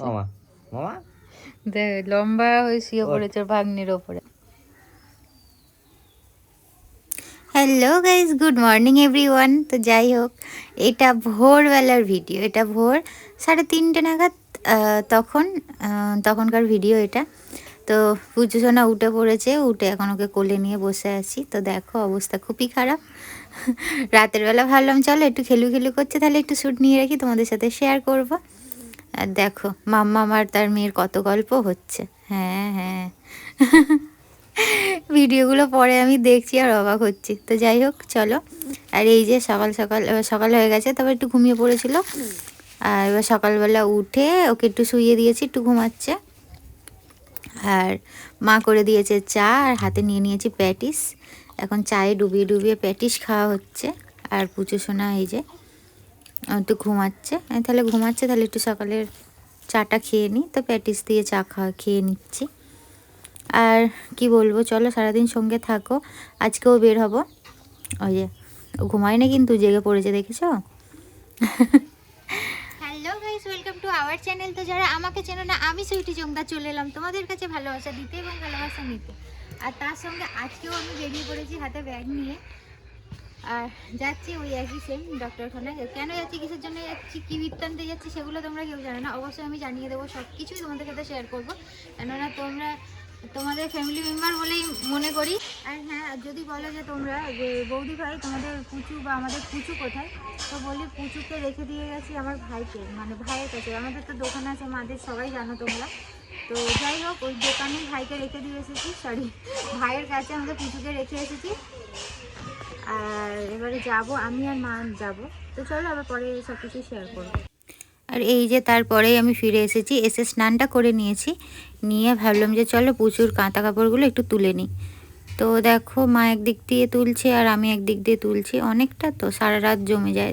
মামা মামা? দেখ লম্বা হয়ে শুয়ে পড়েছে ভাগ্নির ওপরে। Hello guys good morning everyone তো যাই হোক এটা ভোরবেলার ভিডিও এটা ভোর সাড়ে তিনটে নাগাদ তখন তখনকার ভিডিও এটা। তো পুজো সোনা উঠে পড়েছে উঠে এখন ওকে কোলে নিয়ে বসে আছি। তো দেখো অবস্থা খুবই খারাপ। রাতের বেলা ভাবলাম চলো একটু খেলু খেলু করছে তাহলে একটু শ্যুট নিয়ে রাখি তোমাদের সাথে শেয়ার করব। আর দেখো, মাম্মা আমার তার মেয়ের কত গল্প হচ্ছে। হ্যাঁ হ্যাঁ। ভিডিওগুলো পরে আমি দেখছি আর অবাক হচ্ছি। তো যাই হোক, চলো। আর এই যে সকাল সকাল সকাল হয়ে গেছে, তবে একটু ঘুমিয়ে পড়েছিল। আর এবার সকালবেলা উঠে ওকে একটু শুইয়ে দিয়েছি, একটু ঘুমাচ্ছে। আর মা করে দিয়েছে চা, আর হাতে নিয়ে নিয়েছি প্যাটিস। এখন চায়ে ডুবিয়ে ডুবিয়ে প্যাটিস খাওয়া হচ্ছে। আর পুজো সোনা এই যে একটু ঘুমাচ্ছে। তাহলে ঘুমাচ্ছে, তাহলে একটু সকালের চাটা খেয়ে নিই তো প্যাটিস দিয়ে চা খাওয়া, খেয়ে নিচ্ছি। আর কি বলব, চলো সারাদিন সঙ্গে থাকো। আজকেও বের হব। ওই যে, ও ঘুমায় না কিন্তু, জেগে পড়েছে, দেখেছ? Hello guys welcome to our channel তো যারা আমাকে চেনো না, আমি সুইটি জংদা চলে এলাম। তোমাদের কাছে ভালোবাসা দিতে এবং ভালোবাসা নিতে। আর তার সঙ্গে আজকেও আমি বেরিয়ে পড়েছি হাতে ব্যাগ নিয়ে। আর যাচ্ছি, ওই একই সেম ডক্টরখানায় কেন যাচ্ছি, কিসের জন্য যাচ্ছি, কী বৃত্তান্তে যাচ্ছি, সেগুলো তোমরা কেউ জানো না। অবশ্যই আমি জানিয়ে দেবো সব কিছুই তোমাদের সাথে শেয়ার করব। কেননা তোমরা, তোমাদের ফ্যামিলি মেম্বার বলেই মনে করি। আর হ্যাঁ যদি বলো যে তোমরা, যে বৌদি ভাই তোমাদের পুচু বা আমাদের পুচু কোথায়, তো বলি পুচুকে রেখে দিয়ে গেছি আমার ভাইকে মানে ভাইয়ের কাছে। আমাদের তো দোকান আছে, মাদের সবাই জানো তোমরা। তো যাই হোক, ওই দোকানে ভাইকে রেখে দিয়ে এসেছি সরি ভাইয়ের কাছে আমাদের পুচুকে রেখে এসেছি। আর এবারে যাব আমি আর মা যাব। তো চলো আবার পরে সব কিছু শেয়ার করব। আর এই যে তারপরেই আমি ফিরে এসেছি এসে স্নানটা করে নিয়েছি। নিয়ে ভাবলাম যে চলো প্রচুর কাঁথা কাপড়গুলো একটু তুলে নিই। তো দেখো মা একদিক দিয়ে তুলছে আর আমি একদিক দিয়ে তুলছি। অনেকটা তো সারা রাত জমে যায়।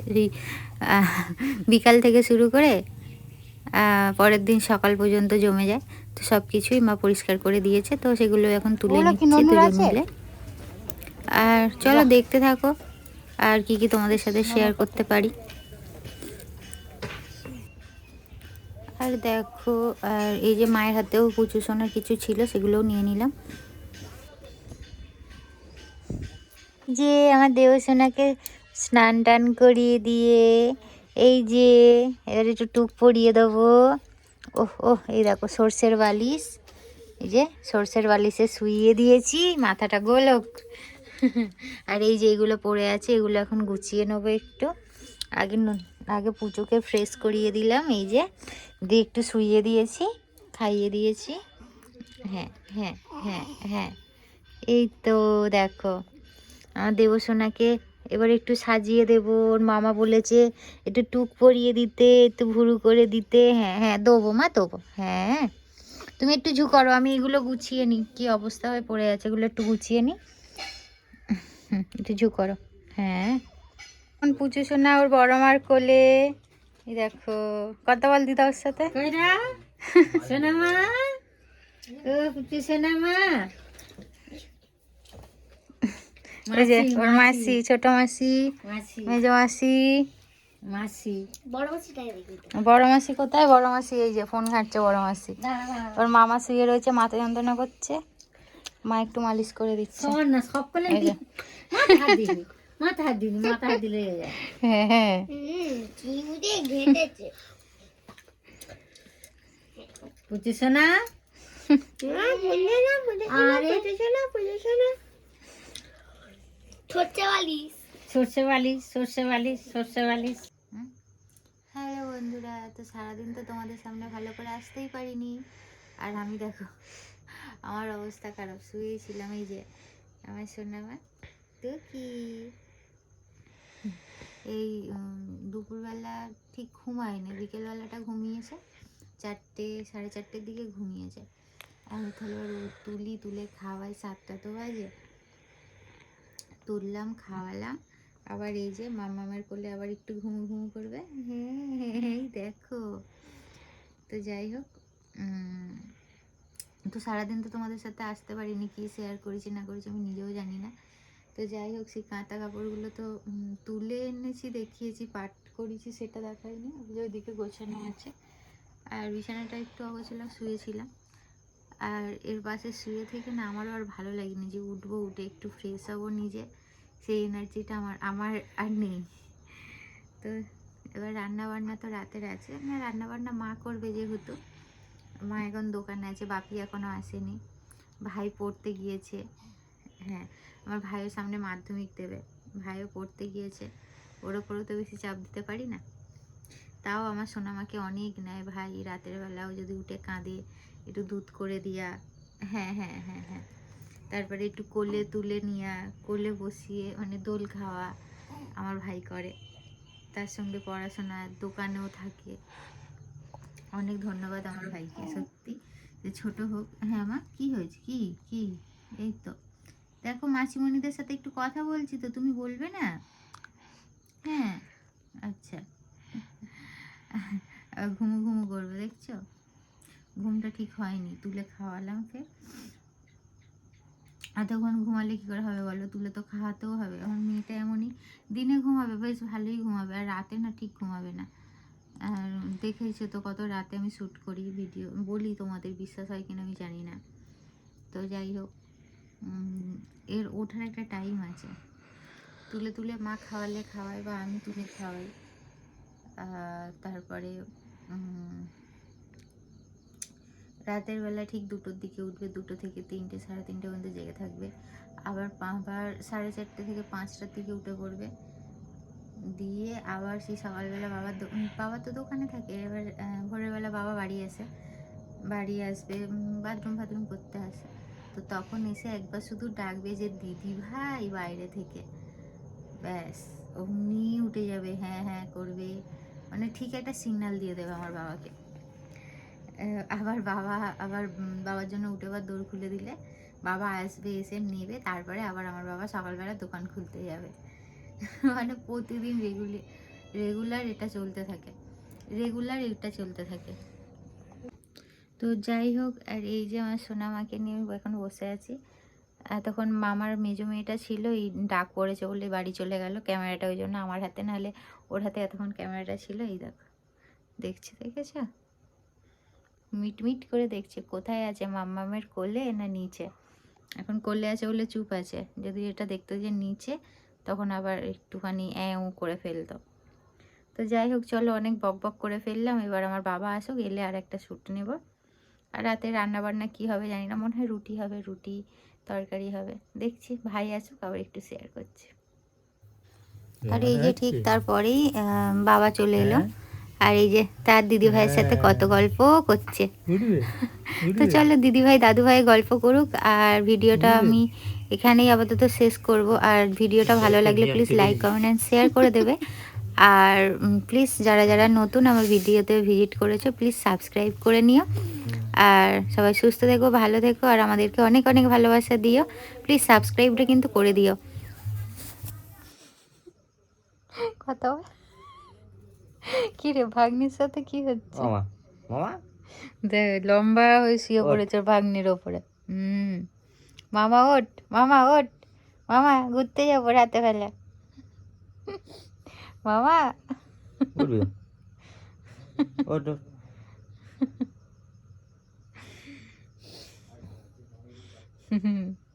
বিকাল থেকে শুরু করে পরের দিন সকাল পর্যন্ত জমে যায়। তো সব কিছুই মা পরিষ্কার করে দিয়েছে। তো সেগুলো এখন তুলে নিচ্ছে আছে? মিলে। আর চলো দেখতে থাকো আর কি কি তোমাদের সাথে শেয়ার করতে পারি। আর দেখো আর এই যে মায়ের হাতেও কুচু সোনার কিছু ছিল সেগুলোও নিয়ে নিলাম। যে আমার দেব সোনাকে স্নান টান করিয়ে দিয়ে এই যে এবার একটু টুক পরিয়ে দেবো। ওহ ওহ এই দেখো সর্ষের বালিশ। এই যে সর্ষের বালিশে শুইয়ে দিয়েছি মাথাটা গোলক। আর এই যে এগুলো পড়ে আছে, এগুলো এখন গুছিয়ে নেব একটু। আগে আগে পুজোকে ফ্রেশ করিয়ে দিলাম, এই যে দিয়ে একটু শুইয়ে দিয়েছি, খাইয়ে দিয়েছি। হ্যাঁ হ্যাঁ হ্যাঁ হ্যাঁ। এই তো দেখো, আমার দেবসোনাকে এবার একটু সাজিয়ে দেব। ওর মামা বলেছে একটু টুক পরিয়ে দিতে, একটু ভুরু করে দিতে। হ্যাঁ হ্যাঁ দেবো মা, দেবো। হ্যাঁ। তুমি একটু ঝু করো, আমি এগুলো গুছিয়ে নিই। কী অবস্থা হয়ে পড়ে আছে, এগুলো একটু গুছিয়ে নিই। হুম, একটু ঝু করো। হ্যাঁ। এখন পুজো সোনা ওর বড় মার কোলে। এই দেখো কথা বল দিদা ওর সাথে। সোনামা ও পুচু সোনামা ওই যে ওর মাসি। ছোট মাসি মাসি। মেজ মাসি। মাসি। বড় মাসিটাই দেখি? বড় মাসি কোথায়? বড় মাসি এই যে ফোন ঘাটছে বড় মাসি। ওর মামা শুয়ে রয়েছে মাথা যন্ত্রণা করছে। মা একটু মালিশ করে দিচ্ছে। সব। মাথা হাত দিবি মাথা হাত দিবি মাথা হাত দিলে হয়ে হ্যাঁ। হ্যাঁ পুচু সোনা? আরে। সর্ষে বালিশ। সর্ষে বালিশ সর্ষে বালিশ হ্যালো বন্ধুরা তো সারাদিন তো তোমাদের সামনে ভালো করে আসতেই পারিনি। আর আমি দেখো আমার অবস্থা খারাপ শুয়েছিলাম এই যে। আমার সোনামা কি? এই দুপুরবেলা ঠিক ঘুমায়নি, বিকেলবেলাটা ঘুমিয়েছে, চারটে, সাড়ে চারটের দিকে ঘুমিয়েছে। আমি তাহলে ওর তুলি, তুলে খাওয়াই, সাতটা তো বাজে। তুললাম, খাওয়ালাম, আবার এই যে মামামের কোলে আবার একটু ঘুমু ঘুমু করবে। হ্যাঁ দেখো, তো যাই হোক তো সারাদিন তো তোমাদের সাথে আসতে পারিনি, কি শেয়ার করেছি না করেছি আমি নিজেও জানি না। তো যাই হোক, সেই কাঁথা কাপড়গুলো তো তুলে এনেছি, দেখিয়েছি, পাট করেছি, সেটা দেখাইনি। যে ওইদিকে গোছানো আছে। আর বিছানাটা একটু অগোছালো শুয়েছিলাম। আর এর পাশে শুয়ে থেকে না আমারও আর ভালো লাগেনি যে উঠবো, উঠে একটু ফ্রেশ হব নিজে। সেই এনার্জিটা আমার আমার আর নেই। তো এবার রান্না বান্না তো রাতের আছে। না রান্না বান্না মা করবে যেহেতু। মা এখন দোকানে আছে, বাপি এখনও আসেনি। ভাই পড়তে গিয়েছে। হ্যাঁ আমার ভাইয়ের সামনে মাধ্যমিক দেবে। ভাইও পড়তে গিয়েছে। ওর ওপরেও তো বেশি চাপ দিতে পারি না। তাও আমার সোনামাকে অনেক নেয় ভাই। রাতের বেলাও যদি উঠে কাঁদে, একটু দুধ করে দিয়া। হ্যাঁ হ্যাঁ হ্যাঁ হ্যাঁ। তারপরে একটু কোলে তুলে নিয়া, কোলে বসিয়ে মানে দোল খাওয়া আমার ভাই করে। তার সঙ্গে পড়াশোনা, দোকানেও থাকে। অনেক ধন্যবাদ আমার ভাইকে, সত্যি। যে ছোট হোক। হ্যাঁ মা, কি হয়েছে? কি কি? এই তো। মাসিমণিদের সাথে একটু কথা বলছি তো, তুমি বলবে না? হ্যাঁ আচ্ছা। ঘুমু ঘুমু করবে, দেখছ? ঘুমটা ঠিক হয়নি, তুলে খাওয়ালাম ফের। এতক্ষণ ঘুমালে কি করে হবে বলো? তুলে তো খাওয়াতেও হবে। আমার মেয়েটা এমনই, দিনে ঘুমাবে, বেশ ভালোই ঘুমাবে, আর রাতে না ঠিক ঘুমাবে না। আর দেখেছ তো কত রাতে আমি শ্যুট করি ভিডিও বলি তোমাদের বিশ্বাস হয় কিনা আমি জানি না। তো যাই হোক। এর ওঠার একটা টাইম আছে। তুলে তুলে মা খাওয়ালে খাওয়ায় বা আমি তুলে খাওয়াই। তারপরে রাতের বেলা ঠিক দুটোর দিকে উঠবে, দুটো থেকে তিনটে, সাড়ে তিনটে পর্যন্ত জেগে থাকবে। আবার আবার সাড়ে চারটে থেকে পাঁচটার দিকে উঠে পড়বে। দিয়ে আবার সেই সকালবেলা বাবার বাবা তো দোকানে থাকে, এবার ভোরের বেলা বাবা বাড়ি আসে। বাড়ি আসবে বাথরুম ফাথরুম করতে আসে। তো তখন এসে একবার শুধু ডাকবে যে, দিদি ভাই, বাইরে থেকে। ব্যাস, অমনি উঠে যাবে হ্যাঁ হ্যাঁ করবে। মানে ঠিক একটা সিগন্যাল দিয়ে দেবে আমার বাবাকে। আবার বাবা, আবার বাবার জন্য উঠে আবার দৌড় খুলে দিলে। বাবা আসবে, এসে নেবে, তারপরে আবার আমার বাবা সকালবেলা দোকান খুলতে যাবে। মানে প্রতিদিন রেগুলার রেগুলার এটা চলতে থাকে। রেগুলার এটা চলতে থাকে। তো যাই হোক, আর এই যে আমার সোনামাকে নিয়ে এখন বসে আছি। তখন মামার মেজো মেয়েটা ছিল, এই ডাক পড়েছে বলে বাড়ি চলে গেল ক্যামেরাটা ওই জন্য আমার হাতে, নাহলে ওর হাতে এতক্ষণ ক্যামেরাটা ছিল, এই দেখো। দেখছি, দেখেছ? মিট মিট করে দেখছে, কোথায় আছে মাম্মামের কোলে না নিচে? এখন কোলে আছে বলে চুপ আছে। যদি এটা দেখতো যে নিচে, তখন আবার একটুখানি অ্যাঁ করে ফেলতো। তো যাই হোক, চলো অনেক বক বক করে ফেললাম, এবার আমার বাবা আসুক, এলে আর একটা শ্যুট নেব। আর রাতে রান্না বান্না কী হবে জানি না মনে হয় রুটি হবে রুটি তরকারি হবে। দেখছি ভাই আসুক আবার একটু শেয়ার করছি। আর এই যে ঠিক তারপরেই বাবা চলে এলো। আর এই যে তার দিদি ভাইয়ের সাথে কত গল্প করছে। তো চলো দিদি ভাই দাদু ভাই গল্প করুক আর ভিডিওটা আমি এখানেই আপাতত শেষ করব। আর ভিডিওটা ভালো লাগলে please like comment and share করে দেবে। আর প্লিজ যারা যারা নতুন আমার ভিডিওতে ভিজিট করেছ প্লিজ সাবস্ক্রাইব করে নিও। আর সবাই সুস্থ থেকো ভালো থেকো আর আমাদেরকে অনেক অনেক ভালোবাসা দিও। প্লিজ সাবস্ক্রাইবটা কিন্তু করে দিও। কত? কি রে ভাগ্নির সাথে কি হচ্ছে? মামা মামা? দেখ লম্বা হয়ে শুয়ে পড়েছে ভাগ্নির ওপরে। হুম। মামা ওঠ মামা ওঠ। মামা ঘুরতে যাব রাতে বেলা মামা। উঠবি? 哼 哼